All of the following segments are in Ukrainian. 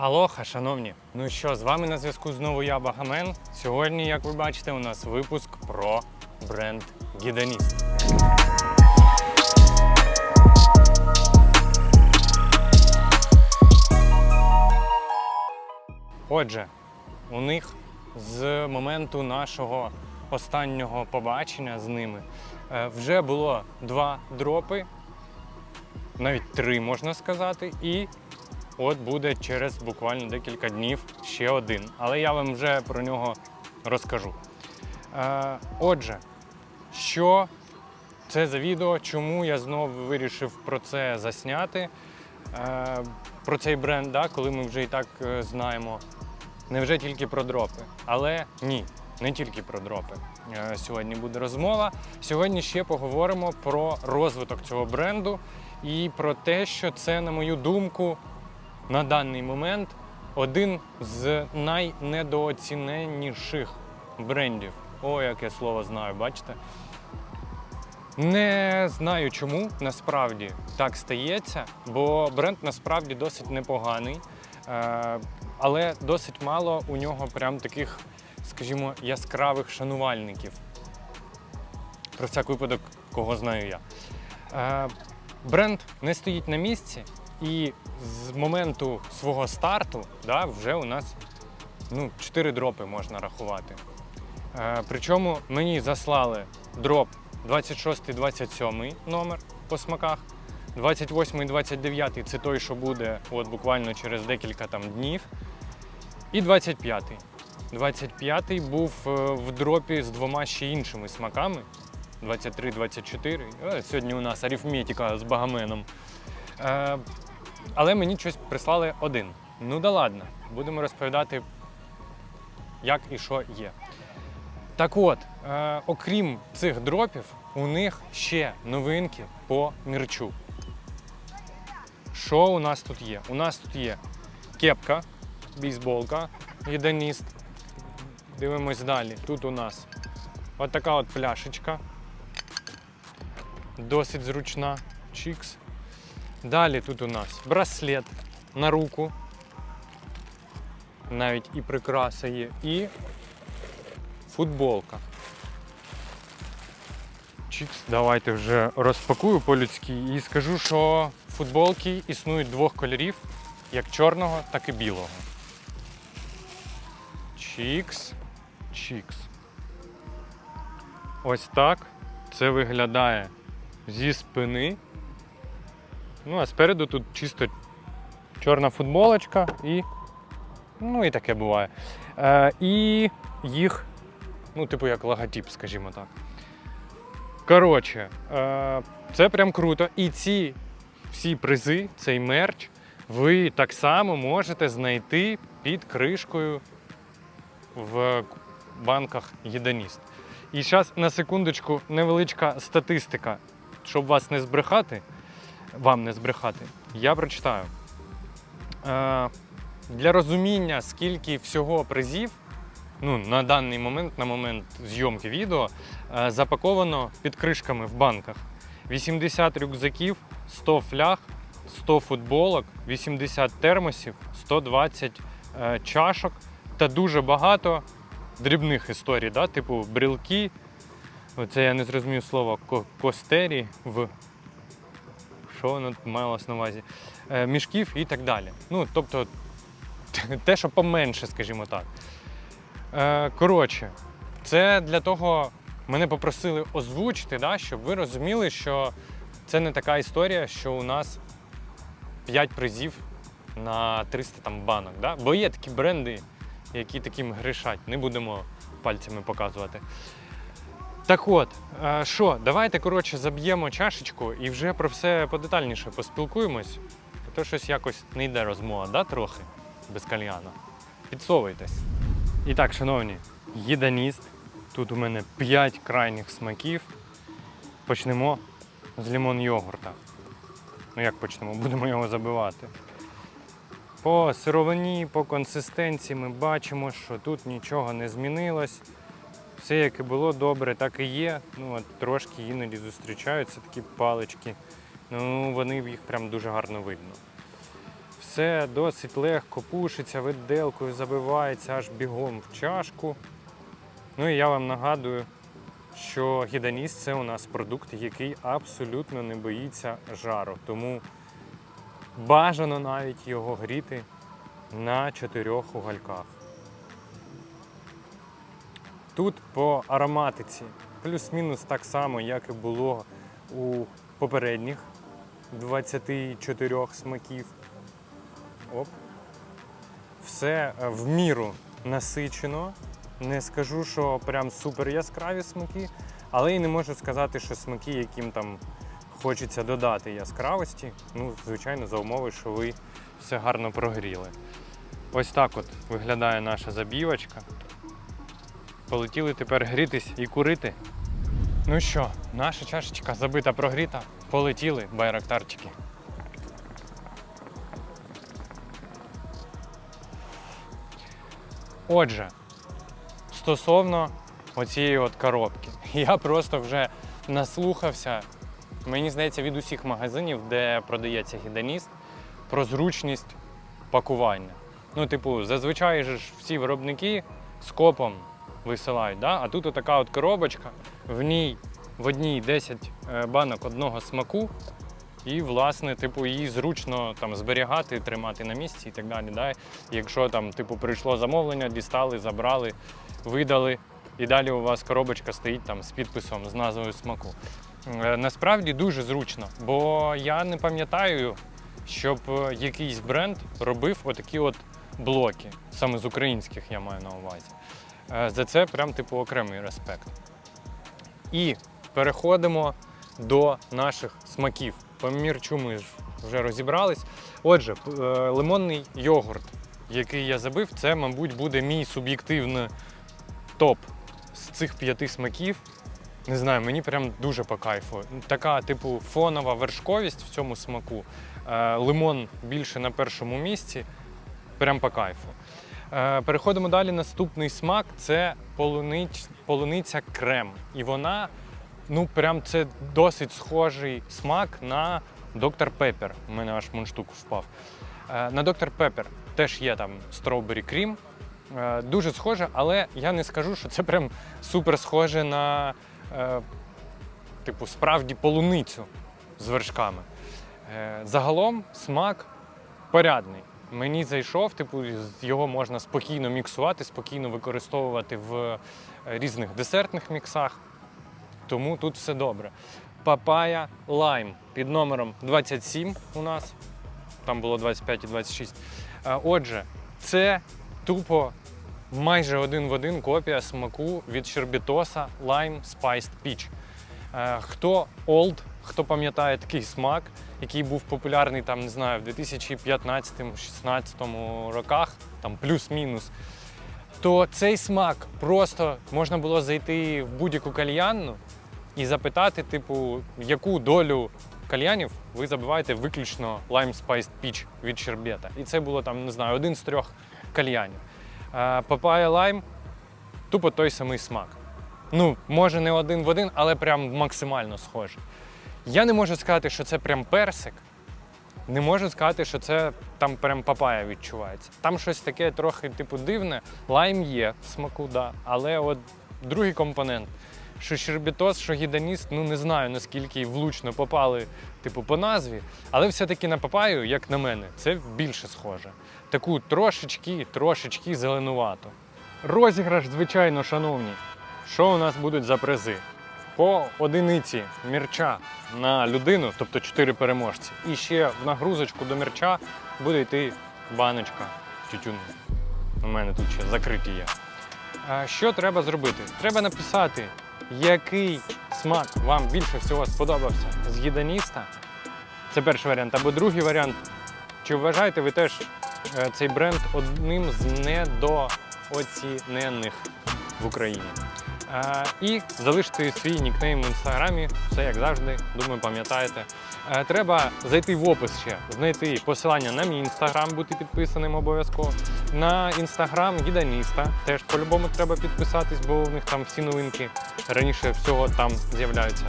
Алоха, шановні. Ну що, з вами на зв'язку знову я Багамен. Сьогодні, як ви бачите, у нас випуск про бренд Гіданіст. Отже, у них з моменту нашого останнього побачення з ними е, вже було два дропи, навіть три можна сказати, і От буде через буквально декілька днів ще один. Але я вам вже про нього розкажу. Е, отже, що це за відео, чому я знову вирішив про це засняти? Е, про цей бренд, да, коли ми вже і так е, знаємо. Невже тільки про дропи? Але ні, не тільки про дропи. Е, Сьогодні буде розмова. Сьогодні ще поговоримо про розвиток цього бренду і про те, що це, на мою думку, на даний момент один з найнедооціненніших брендів. О, яке слово знаю, бачите? Не знаю чому насправді так стається, бо бренд насправді досить непоганий, е, але досить мало у нього прям таких, скажімо, яскравих шанувальників. Про всяк випадок, кого знаю я. Е, Бренд не стоїть на місці, і з моменту свого старту да, вже у нас ну, 4 дропи можна рахувати. Е, причому мені заслали дроп 26-27 номер по смаках. 28 і 29 це той, що буде от буквально через декілька там днів. І 25. 25 був е, в дропі з двома ще іншими смаками. 23-24. Е, Сьогодні у нас арифметика з багаменом. Але мені щось прислали один. Ну да ладно, будемо розповідати, як і що є. Так от, е, окрім цих дропів, у них ще новинки по мерчу. Що у нас тут є? У нас тут є кепка, бейсболка, єданіст. Дивимось далі. Тут у нас от така от пляшечка. Досить зручна. Чікс. Далі тут у нас браслет на руку. Навіть і прикраса є. І футболка. Чікс, давайте вже розпакую по-людськи і скажу, що футболки існують двох кольорів, як чорного, так і білого. Чікс, чікс. Ось так це виглядає зі спини. Ну, а спереду тут чисто чорна футболочка і. Ну і таке буває. Е, і їх, ну, типу, як логотип, скажімо так. Коротше, е, це прям круто. І ці всі призи, цей мерч, ви так само можете знайти під кришкою в банках Єданіст. І зараз на секундочку невеличка статистика, щоб вас не збрехати вам не збрехати. Я прочитаю. Е, для розуміння, скільки всього призів, ну, на даний момент, на момент зйомки відео, е, запаковано під кришками в банках. 80 рюкзаків, 100 фляг, 100 футболок, 80 термосів, 120 е, чашок та дуже багато дрібних історій, да? типу брілки. Оце я не зрозумів слово костері в що воно малось на увазі, е, мішків і так далі. Ну, тобто, те, що поменше, скажімо так. Е, Коротше, це для того мене попросили озвучити, да, щоб ви розуміли, що це не така історія, що у нас 5 призів на 300 там, банок. Да? Бо є такі бренди, які таким грішать. Не будемо пальцями показувати. Так от, е, що, давайте коротше заб'ємо чашечку і вже про все подетальніше поспілкуємось. То щось якось не йде розмова, да, трохи без кальяна. Підсовуйтесь. І так, шановні, їданіст. Тут у мене 5 крайніх смаків. Почнемо з лімон йогурта. Ну як почнемо? Будемо його забивати. По сировині, по консистенції ми бачимо, що тут нічого не змінилось. Все, як і було добре, так і є. Ну, от трошки іноді зустрічаються такі палички. Ну, вони їх прям дуже гарно видно. Все досить легко пушиться, виделкою забивається аж бігом в чашку. Ну і я вам нагадую, що гіданіс це у нас продукт, який абсолютно не боїться жару. Тому бажано навіть його гріти на чотирьох угольках. Тут по ароматиці плюс-мінус так само, як і було у попередніх 24 смаків. Оп. Все е, в міру насичено. Не скажу, що прям супер яскраві смаки, але і не можу сказати, що смаки, яким там хочеться додати яскравості. Ну, звичайно, за умови, що ви все гарно прогріли. Ось так от виглядає наша забівочка. Полетіли тепер грітись і курити. Ну що, наша чашечка забита прогріта. Полетіли байрактарчики. Отже, стосовно оцієї от коробки, я просто вже наслухався, мені здається, від усіх магазинів, де продається гіданіст, про зручність пакування. Ну, типу, зазвичай ж всі виробники з копом висилають, да? а тут така от коробочка, в ній в одній 10 е, банок одного смаку, і, власне, типу, її зручно там зберігати, тримати на місці і так далі. Да? Якщо там, типу, прийшло замовлення, дістали, забрали, видали, і далі у вас коробочка стоїть там з підписом, з назвою смаку. Е, Насправді дуже зручно, бо я не пам'ятаю, щоб е, якийсь бренд робив отакі от блоки, саме з українських я маю на увазі. Е, За це прям типу окремий респект. І переходимо до наших смаків. По мірчу ми вже розібрались. Отже, е, лимонний йогурт, який я забив, це, мабуть, буде мій суб'єктивний топ з цих п'яти смаків. Не знаю, мені прям дуже по кайфу. Така, типу, фонова вершковість в цьому смаку. Е, Лимон більше на першому місці. Прям по кайфу. Е, Переходимо далі. Наступний смак це полунич, полуниця крем. І вона, ну прям це досить схожий смак на доктор Пеппер. У мене аж мундштук впав. Е, На доктор Пеппер теж є там стrawberry крім. Е, Дуже схоже, але я не скажу, що це прям супер схоже на типу справді полуницю з вершками. Загалом смак порядний. Мені зайшов, типу, його можна спокійно міксувати, спокійно використовувати в е, різних десертних міксах. Тому тут все добре. Папая лайм під номером 27 у нас. Там було 25 і 26. Е, Отже, це тупо майже один в один копія смаку від Щербітоса Lime Spiced Peach. Е, Хто old, хто пам'ятає такий смак, який був популярний там, не знаю, в 2015-16 роках, там плюс-мінус, то цей смак просто можна було зайти в будь-яку кальянну і запитати, типу, яку долю кальянів ви забиваєте виключно Lime Spiced Peach від Щербета. І це було там, не знаю, один з трьох кальянів. Папая лайм тупо той самий смак. Ну, може, не один в один, але прям максимально схожий. Я не можу сказати, що це прям персик. Не можу сказати, що це там прям папая відчувається. Там щось таке трохи, типу, дивне. Лайм є в смаку, да. Але от другий компонент, що щербітос, що гіданіст, ну не знаю наскільки влучно попали, типу, по назві. Але все-таки на папаю, як на мене, це більше схоже. Таку трошечки, трошечки зеленувато. Розіграш, звичайно, шановні. Що у нас будуть за призи? По одиниці мірча на людину, тобто 4 переможці. І ще в нагрузочку до мірча буде йти баночка тютюну. У мене тут ще закриті є. Що треба зробити? Треба написати, який смак вам більше всього сподобався з гіданіста. Це перший варіант. Або другий варіант. Чи вважаєте ви теж е, цей бренд одним з недооцінених в Україні? І залишити свій нікнейм в інстаграмі, все як завжди, думаю, пам'ятаєте. Е, Треба зайти в опис ще, знайти посилання на мій інстаграм, бути підписаним обов'язково. На інстаграм гіданіста теж по-любому треба підписатись, бо у них там всі новинки раніше всього там з'являються.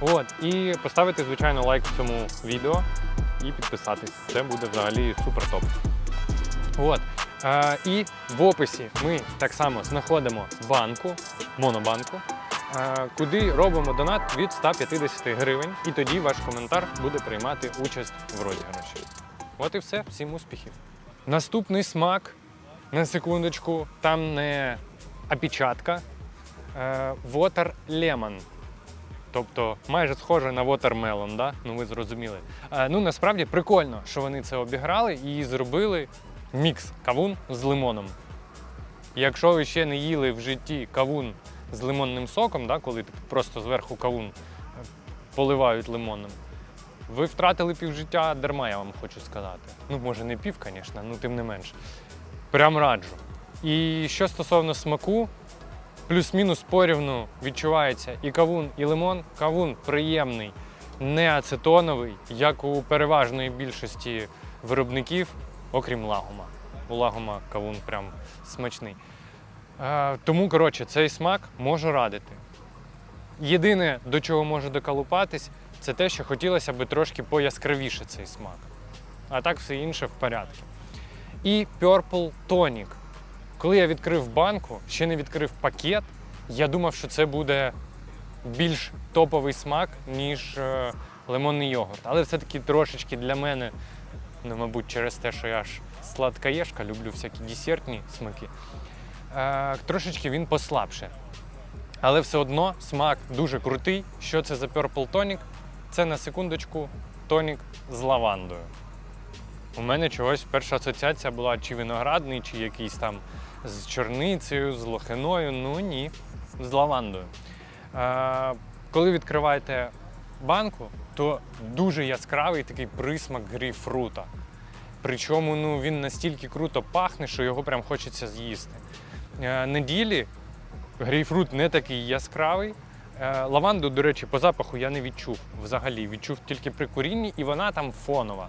От, і поставити, звичайно, лайк цьому відео. і підписатись. Це буде взагалі супер топ. От. Е, і в описі ми так само знаходимо банку, монобанку, куди робимо донат від 150 гривень. І тоді ваш коментар буде приймати участь в розіграші. От і все, всім успіхів. Наступний смак, на секундочку, там не опечатка, Water Lemon. Тобто майже схоже на Watermelon, да? ну ви зрозуміли. Ну насправді прикольно, що вони це обіграли і зробили мікс кавун з лимоном. Якщо ви ще не їли в житті кавун з лимонним соком, да, коли просто зверху кавун е, поливають лимоном, ви втратили півжиття дарма, я вам хочу сказати. Ну, може, не пів, звісно, ну тим не менш. Прям раджу. І що стосовно смаку, плюс-мінус порівну відчувається і кавун, і лимон. Кавун приємний, не ацетоновий, як у переважної більшості виробників, окрім лагума. У лагума кавун прям смачний. Е, тому, коротше, цей смак можу радити. Єдине, до чого можу доколупатись, це те, що хотілося б трошки пояскравіше цей смак. А так все інше в порядку. І Purple Tonic. Коли я відкрив банку, ще не відкрив пакет, я думав, що це буде більш топовий смак, ніж е, лимонний йогурт. Але все-таки трошечки для мене, ну, мабуть, через те, що я ж сладкоєшка, люблю всякі десертні смаки, е, трошечки він послабше. Але все одно смак дуже крутий. Що це за Purple Tonic? Це на секундочку тонік з лавандою. У мене чогось перша асоціація була чи виноградний, чи якийсь там з чорницею, з лохиною. Ну ні, з лавандою. Е, коли відкриваєте банку, то дуже яскравий такий присмак грейпфрута. Причому ну, він настільки круто пахне, що його прям хочеться з'їсти. Е, на ділі грейпфрут не такий яскравий. Е, Лаванду, до речі, по запаху я не відчув взагалі. Відчув тільки при курінні, і вона там фонова.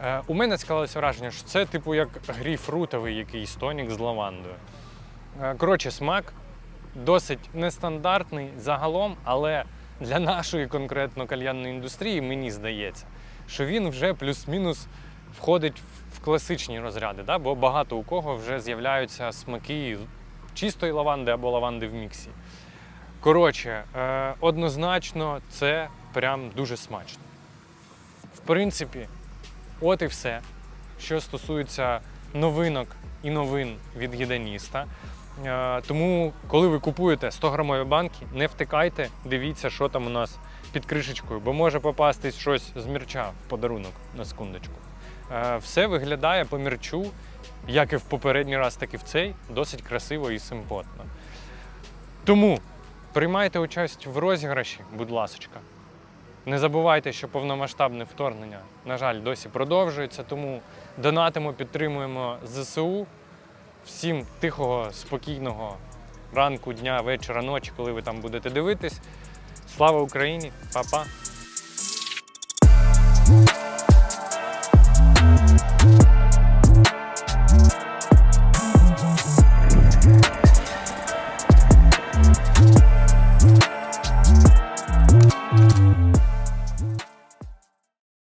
Е, У мене склалося враження, що це типу як грейпфрутовий якийсь тонік з лавандою. Коротше, смак досить нестандартний загалом, але для нашої конкретно кальянної індустрії мені здається, що він вже плюс-мінус входить в класичні розряди, да? бо багато у кого вже з'являються смаки чистої лаванди або лаванди в міксі. Коротше, е, однозначно це прям дуже смачно. В принципі, от і все, що стосується новинок і новин від гіданіста. Е, Тому, коли ви купуєте 100 грамові банки, не втикайте, дивіться, що там у нас під кришечкою, бо може попастись щось з мірча в подарунок на секундочку. Е, Все виглядає по мірчу, як і в попередній раз, так і в цей, досить красиво і симпотно. Тому приймайте участь в розіграші, будь ласочка. Не забувайте, що повномасштабне вторгнення, на жаль, досі продовжується, тому донатимо, підтримуємо ЗСУ. Всім тихого, спокійного ранку, дня, вечора, ночі, коли ви там будете дивитись. Слава Україні! Па-па!